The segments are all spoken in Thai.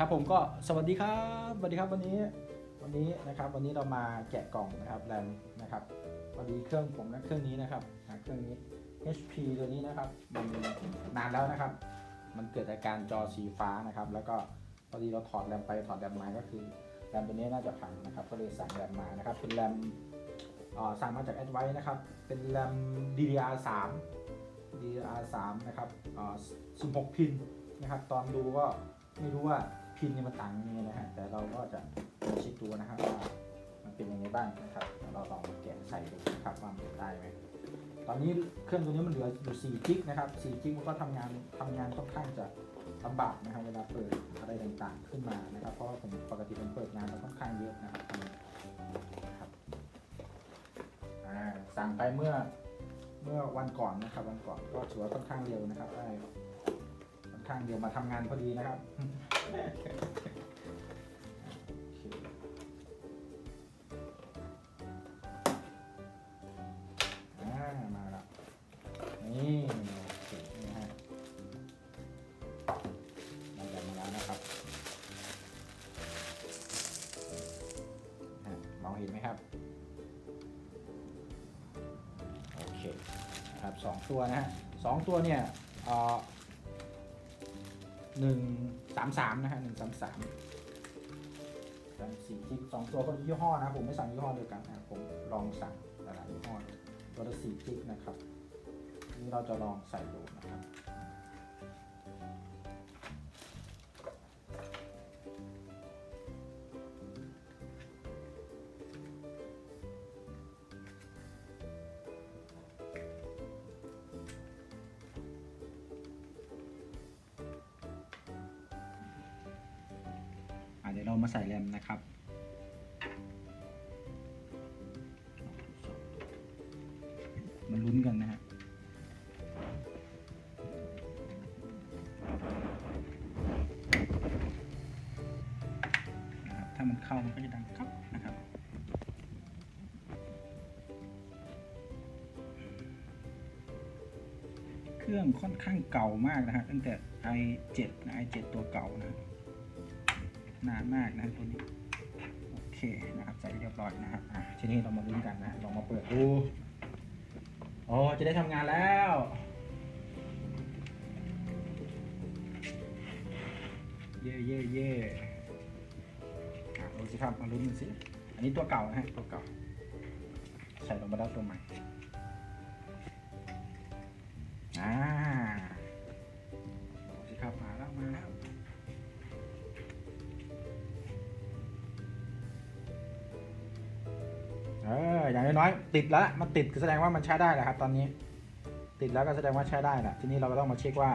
ครับผมก็สวัสดีครับสวัสดีครับวันนี้วันนี้นะครับวันนี้เรามาแกะกล่องนะครับแรมนะครับพอดีเครื่องผมนะเครื่องนี้นะครับเครื่องนี้ HP ตัวนี้นะครับมันนานแล้วนะครับ มันเกิดอาการจอสีฟ้านะครับ แล้วก็พอดีเราถอดแรมไปถอดแรมมาก็คือแรมตัวนี้น่าจะพังนะครับ ก็เลยสั่งแรมมานะครับ เป็นแรมอ่อสั่งมาจาก a d v i c e นะครับ เป็นแรม DDR3 DDR3 นะครับอ่อ16 พินนะครับ ตอนดูก็ไม่รู้ว่า พินนี่มันต่างยังไงนะฮะแต่เราก็จะเช็คดูนะครับว่ามันเป็นยังไงบ้างนะครับเดี๋ยวเราลองมาแกะใส่ดูนะครับว่ามันได้ไหมตอนนี้เครื่องตัวนี้มันเหลืออยู่4กิกนะครับ4กิกมันก็ทำงานทำงานค่อนข้างจะลำบากนะครับเวลาเปิดอะไรต่างๆขึ้นมานะครับ เพราะผมปกติผมเปิดงานมันค่อนข้างเยอะนะครับทำนะครับสั่งไปเมื่อเมื่อวันก่อนนะครับ วันก่อนก็ถือว่าค่อนข้างเร็วนะครับได้ค่อนข้างเร็วมาทำงานพอดีนะครับ มาแล้วนี่โอเคนี่ฮะได้แบบมาแล้วนะครับมองเห็นไหมครับ โอเคนะครับสองตัวนะฮะสองตัวเนี่ยอ่อ หนึ่งสามสามนะฮะหนึ่งสามสามสามสี่จิกสองตัวคนยี่ห้อนะผมไม่สั่งยี่ห้อเดียวกันนะผมลองสั่งหลายยี่ห้อตัวละสี่จิกนะครับ นี่เราจะลองใส่ดูนะครับ มาใส่แรมนะครับมันลุ้นกันนะฮะถ้ามันเข้ามันก็จะดังครับนะครับ เครื่องค่อนข้างเก่ามากนะฮะตั้งแต่ i7 นะ i7 ตัวเก่านะ นานมากนะตัวนี้โอเคนะครับใส่เรียบร้อยนะครับอะทีนี้เรามาลุ้นกันนะลองมาเปิดดูโอ้จะได้ทำงานแล้วเย่เย่เย่อะดูสิครับมาลุ้นกันสิอันนี้ตัวเก่านะฮะตัวเก่า ใส่ลงมาแล้วตัวใหม่อ่าดูสิครับมาแล้วมาแล้ว น้อยติดแล้วมันติดก็แสดงว่ามันใช้ได้แหละครับตอนนี้ ติดแล้วก็แสดงว่าใช้ได้แหละทีนี้เราก็ต้องมาเช็คว่า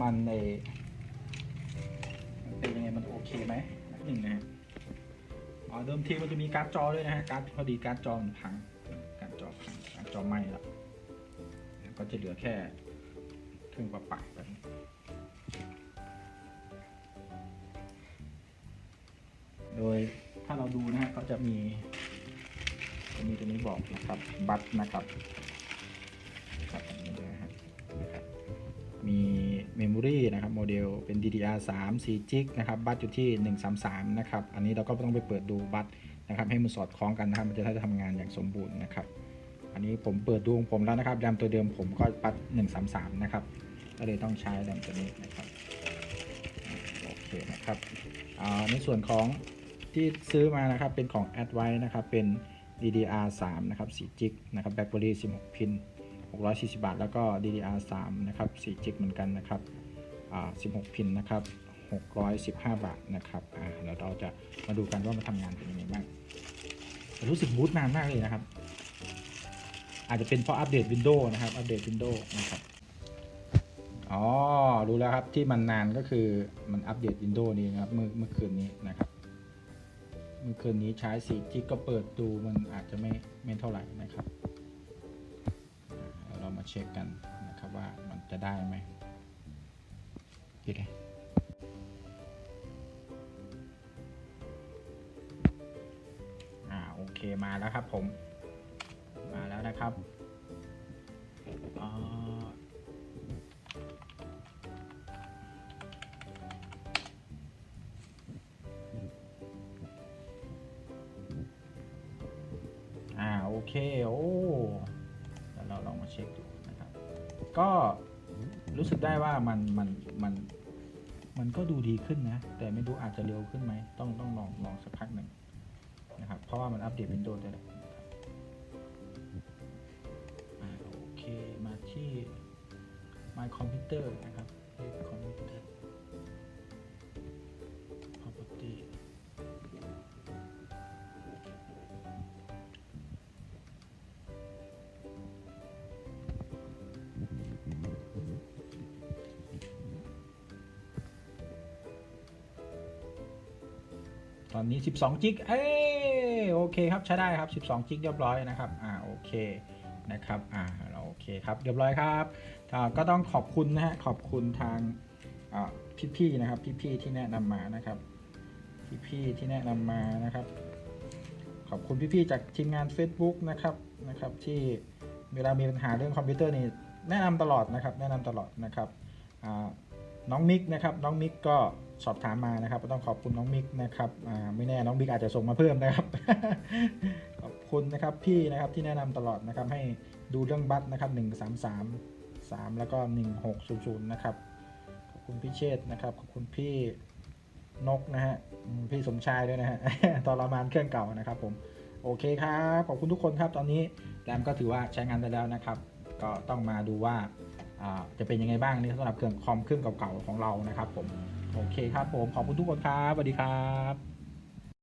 มันในเป็นยังไงมันโอเคไหมหนึ่งนะฮะอ๋อเดิมทีมันจะมีการ์ดจอด้วยนะฮะการ์ดพอดีการ์ดจอมันพังการ์ดจอพังการ์ดจอไหม้แล้วก็จะเหลือแค่ครื่งประปักแบบนี้โดยถ้าเราดูนะฮะเขาจะมี จะมีตัวนี้บอกนะครับบัตนะครับครับนี้นะครับมีเมมโมรีนะครับโมเดลเป็น DDR3 4 g ิกนะครับบัตอยู่ที่ 133 นะครับ อันนี้เราก็ต้องไปเปิดดูบัตนะครับ ให้มันสอดคล้องกันนะครับ มันจะได้ทำงานอย่างสมบูรณ์นะครับ อันนี้ผมเปิดดูของผมแล้วนะครับแรมตัวเดิมผมก็บัต133 นะครับ ก็เลยต้องใช้แรมตัวนี้นะครับโอเคนะครับอ่าในส่วนของที่ซื้อมานะครับเป็นของ a d v i c e นะครับเป็น DDR3 นะครับ4 g ิกนะครับแบตเตอรี่16 พิน 640 บาท แล้วก็ DDR3 นะครับ4 g ิกเหมือนกันนะครับ16 พินนะครับ 615 บาทนะครับเดี๋ยวเราจะมาดูกันว่ามันทำงานเป็นยังไงบ้างรู้สึกบูตนานมากเลยนะครับ อาจจะเป็นเพราะอัปเดต Windows นะครับ อัปเดต Windows นะครับอ๋อ รู้แล้วครับที่มันนานก็คือมันอัปเดต Windows นี้นะครับเมื่อเมื่อคืนนี้นะครับ มื่อคืนนี้ใช้4จิกก็เปิดดูมันอาจจะไม่ไม่เท่าไหร่นะครับ เรามาเช็คกันนะครับว่ามันจะได้ไหมโอเคอ่าโอเคมาแล้วครับผม มาแล้วนะครับอ่า เค โอ้เดี๋ยวเราลองมาเช็คดูนะครับ ก็รู้สึกได้ว่ามันมันมันมันก็ดูดีขึ้นนะ แต่ไม่รู้อาจจะเร็วขึ้นไหม ต้องต้องลองลองสักพักหนึ่งนะครับ เพราะว่ามันอัปเดต Windows ได้แล้วนะโอเค มาที่ My Computer นะครับ My computer ตอนนี้ 12 จิก เอ้ยโอเคครับใช้ได้ครับ 12 จิกเรียบร้อยนะครับ อ่าโอเคนะครับ อ่าเราโอเคครับเรียบร้อยครับอ่าก็ต้องขอบคุณนะฮะขอบคุณทางอ่าพี่ๆนะครับพี่ๆที่แนะนำมานะครับ พี่ๆที่แนะนำมานะครับ ขอบคุณพี่ๆจากทีมงาน Facebook นะครับนะครับ ที่เวลามีปัญหาเรื่องคอมพิวเตอร์นี่แนะนำตลอดนะครับ แนะนำตลอดนะครับอ่า น้องมิกนะครับน้องมิกก็สอบถามมานะครับก็ต้องขอบคุณน้องมิกนะครับไม่แน่น้องมิกอาจจะส่งมาเพิ่มนะครับ ขอบคุณนะครับพี่นะครับที่แนะนำตลอดนะครับให้ดูเรื่องบัตรนะครับ1 3 3 3แล้วก็1600นะครับขอบคุณพี่เชษฐ์นะครับขอบคุณพี่นกนะฮะพี่สมชายด้วยนะฮะตอรมานเครื่องเก่านะครับผมโอเคครับขอบคุณทุกคนครับตอนนี้แรมก็ถือว่าใช้งานได้แล้วนะครับ ก็ต้องมาดูว่า จะเป็นยังไงบ้างนี่สำหรับเครื่องคอมเครื่องเก่าๆของเรานะครับผมโอเคครับผมขอบคุณทุกคนครับสวัสดีครับ